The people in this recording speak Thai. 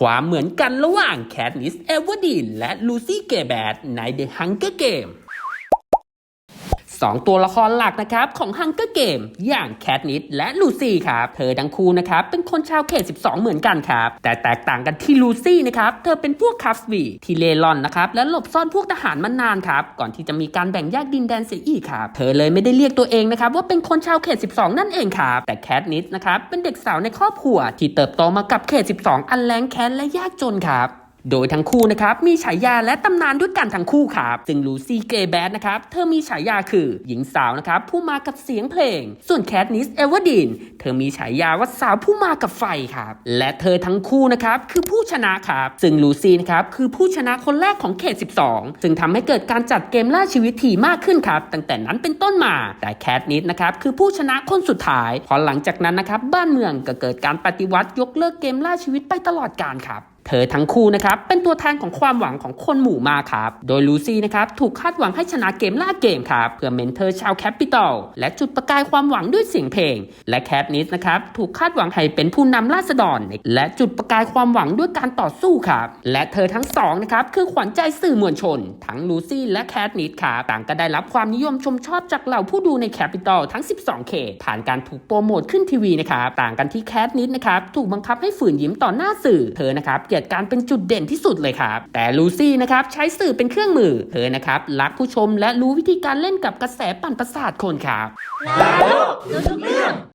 ความเหมือนกันระหว่างแคทนิสเอเวอร์ดีนและลูซี่เกแบดใน The Hunger Game สองตัวละครหลักนะครับของ Hunger Game อย่างแคทนิสและลูซี่ครับ เธอทั้งคู่นะครับเป็นคนชาวเขต 12 เหมือนกันครับ แต่แตกต่างกันที่ลูซี่นะครับเธอเป็นพวกคัฟวีที่เล่รอนนะครับและหลบซ่อนพวกทหารมานานครับก่อนที่จะมีการแบ่งแยกดินแดนเสียอีกครับเธอเลยไม่ได้เรียกตัวเองนะครับว่าเป็นคนชาวเขต 12 นั่นเองครับแต่แคทนิสนะครับเป็นเด็กสาวในครอบครัวที่เติบโตมากับเขต 12 อันแรงแค้นและยากจนครับ โดยทั้งคู่นะครับมีฉายาและตำนานด้วยกันทั้งคู่ครับซึ่งลูซี่เกย์แบดนะครับเธอมีฉายาคือหญิงสาวนะครับผู้มากับเสียงเพลง ส่วนแคทนิสเอเวอร์ดินเธอมีฉายาว่าสาวผู้มากับไฟครับและเธอทั้งคู่นะครับคือผู้ชนะครับซึ่งลูซี่นะครับคือผู้ชนะคนแรกของเขต 12 ซึ่งทำให้เกิดการจัดเกมล่าชีวิตถี่มากขึ้นครับตั้งแต่นั้นเป็นต้นมา แต่แคทนิสนะครับคือผู้ชนะคนสุดท้ายพอหลังจากนั้นนะครับบ้านเมืองก็เกิดการปฏิวัติยกเลิกเกมล่าชีวิตไปตลอดกาลครับเธอทั้งคู่นะครับเป็นตัวแทนของความหวังของคนหมู่มากครับ โดยลูซี่นะครับถูกคาดหวังให้ชนะเกมล่าเกมครับเพื่อเมนเทอร์ชาวแคปิตอลและจุดประกายความหวังด้วยเสียงเพลง และแคทนิสนะครับถูกคาดหวังให้เป็นผู้นำราษฎร และจุดประกายความหวังด้วยการต่อสู้ครับและเธอทั้งสองนะครับคือขวัญใจสื่อมวลชน ทั้งลูซี่และแคทนิสครับต่างก็ได้รับความนิยมชมชอบจากเหล่าผู้ดูในแคปิตอลทั้ง 12 เขตผ่านการถูกโปรโมทขึ้นทีวีนะครับต่างกันที่แคทนิสนะครับถูกบังคับให้ฝืนยิ้มต่อหน้าสื่อเธอนะครับเกลียดการเป็นจุดเด่นที่สุดเลยครับ แต่ลูซี่นะครับใช้สื่อเป็นเครื่องมือ เธอนะครับรักผู้ชมและรู้วิธีการเล่นกับกระแสปั่นประสาทคนครับลาโลกรู้ทุกเรื่อง